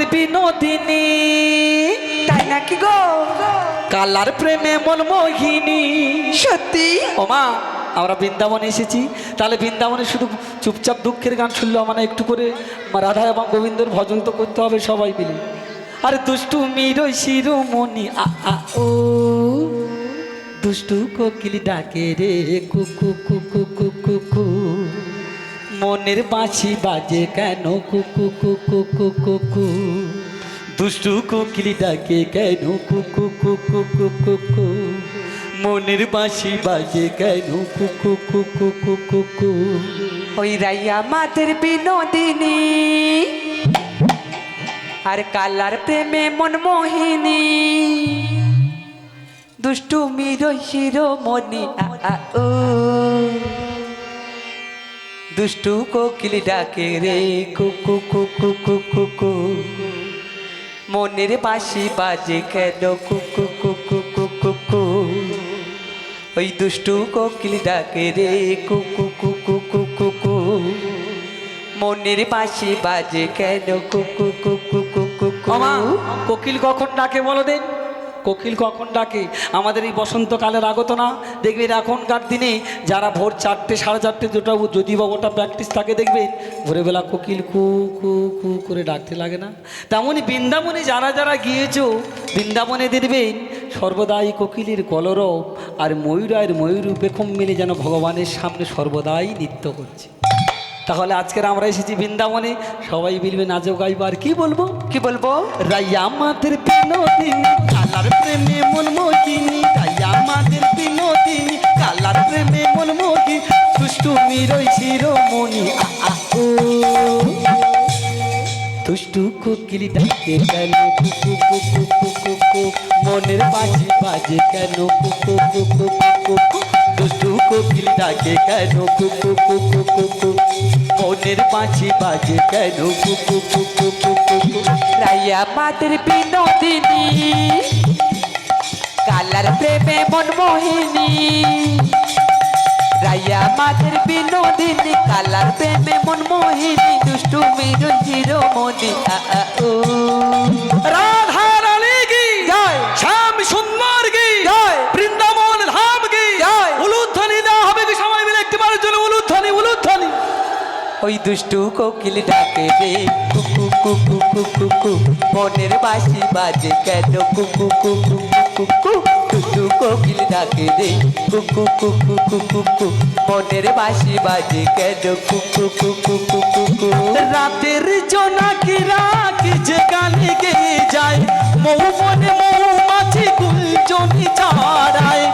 আমাদের বিনোদিনী তাই নাকি গো? কালার প্রেমে মনমোহিনী সত্যি? ওমা আমরা বৃন্দাবনে এসেছি। তাহলে বৃন্দাবনে শুধু চুপচাপ দুঃখের গান শুনলো মানে একটু করে রাধা এবং গোবিন্দর ভজন তো করতে হবে সবাই মিলে। আরে দুষ্টু মিরই শিরোমণি আ আ ও। দুষ্টু কোকিল ডাকে রে কুকু কুকু কুকু কু। মনের বাঁশি বাজে কেন কুকু কুকু কুকু কু দুষ্টু কোকিল ডাকে কেন কুকু কুকু কুকু কু মনের বাঁশি বাজে কেন কুকু কুকু কুকু কু ওই রাইয়া মাদের বিনোদিনী আর কালার প্রেমে মনমোহিনী দুষ্টু মিরো শিরোমণি আ ও দুষ্টু কোকিল ডাকে রে কুকু কুকু কুকু কু মনের বাঁশি বাজে কেন কুকু কুকু কুকু কু ওই দুষ্টু কোকিল ডাকে রে কুকু কুকু কুকু কু মনের বাঁশি বাজে কেন কুকু কুকু কুকু কোকিল কখন ডাকে বলো দেন কোকিল কখন ডাকে? আমাদের এই বসন্তকালের আগত না দেখবেন এখনকার দিনে যারা ভোর চারটে সাড়ে চারটে দুটো যদি বা ওটা প্র্যাকটিস থাকে দেখবেন ভোরবেলা কোকিল কু কু কু করে ডাকতে লাগে না। তেমনই বৃন্দাবনে যারা যারা গিয়েছো বৃন্দাবনে দেখবেন সর্বদাই কোকিলের কলরব আর ময়ূর আর ময়ূর পেখম মিলে যেন ভগবানের সামনে সর্বদাই নৃত্য করছে। তাহলে আজকের আমরা এসেছি বৃন্দাবনে। সবাই মিলবে নাচো গাইবার কি বলব? কি বলব? রাইয়া আমাদের বিনোদিনী। কালার প্রেমে মনমোহিনী রাইয়া আমাদের বিনোদিনী কালার প্রেমে মনমোহিনী দুষ্টু মিরই শিরোমণি আ আ ও দুষ্টু কোকিল ডাকে কেন কুকু কুকু কুকু কু মনের বাজি বাজে কেন কুকু কুকু কুকু কু দুষ্টু কোকিল ডাকে কেন কুকু কুকু কুকু মনের বাজি বাজে কেন কুকু কুকু কুকু রাইয়া মাদের বিনোদিনী কালার প্রেমে মনমোহিনী রাইয়া মাদের বিনোদিনী কালার প্রেমে মনমোহিনী দুষ্টু মিরুন আ ও রাধা রানী কি জয় শ্যাম সুন্দর কি জয় বৃন্দাবন ধাম কি জয়। উলুধ্বনি দেওয়া হবে কি সবাই মিলে একটি বারের জন্য উলুধ্বনি উলুধ্বনি ওই দুষ্টু কোকিল ডাকে রে কুকু কুকু কুকু কু মনের বাঁশি বাজে কেন কুকু কুকু কুকু দুষ্টু কোকিল ডাকে রে কুকু কুকু কুকু কু মনের বাসি বাজে কেন কুকু কুকু কুকু কু রাতের জোনাকি রাখি যে গানে গেয়ে যায় মৌ মনে মৌমাছি জমি ছড়ায়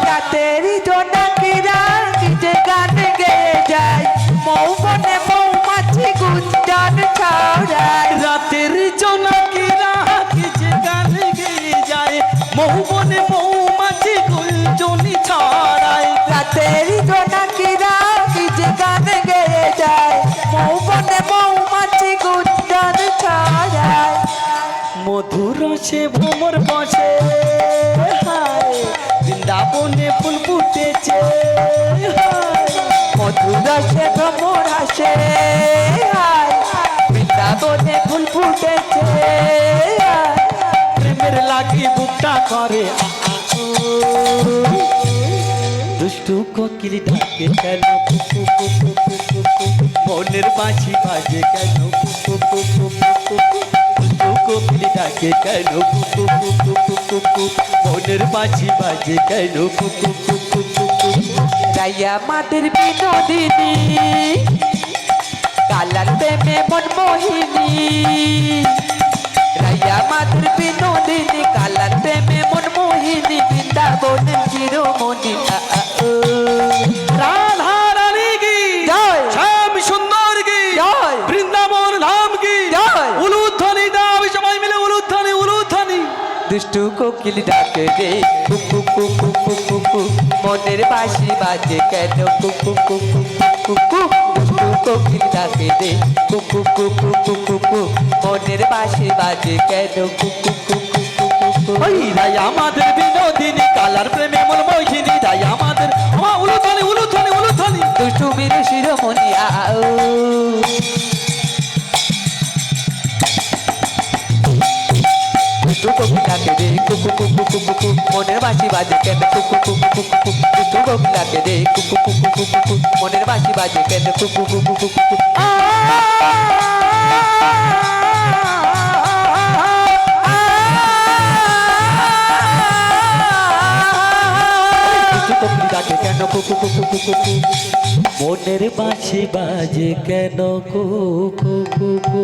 সে ভ্রমর বসে। বৃন্দাবনে ফুল ফুটেছে। মধুর সে ভ্রমর আসে। বৃন্দাবনে ফুল ফুটেছে। প্রেমের লাগি বুকটা করে। দুষ্টু কোকিল ডাকে কেন। মনের বাঁশি বাজে কেন? ডাকে কেন কুকু কুকু কুকু কু। মনের বাঁশি বাজে কেন কুকু কুকু কুকু। রাইয়া মাদের বিনোদিনী কালার প্রেমে মনমোহিনী রাইয়া মাদের বিনোদিনী কালার দুষ্টু কোকিল ডাকে রে কুকু কুকু কুকু কু মনের বাসি বাজে কেন কুকু কুকু কুকু দুষ্টু কোকিল ডাকে রে কুকু কুকু কুকু কু মনের বাসি বাজে কেন কুকু কুকু কুকু আমাদের বিনোদিনী কালার প্রেমে দুষ্টু কোকিলাকে রে কুকু কুকু কুকু কু মনের বাঁশি বাজে কেন কুকু কুকু কুকু কু দুষ্টু কোকিলাকে রে কুকু কুকু কুকু কু মনের বাঁশি বাজে কেন কুকু কুকু কুকু কু কেন কুকু কুকু মনের বাঁশি বাজে কেন কুকু কুকু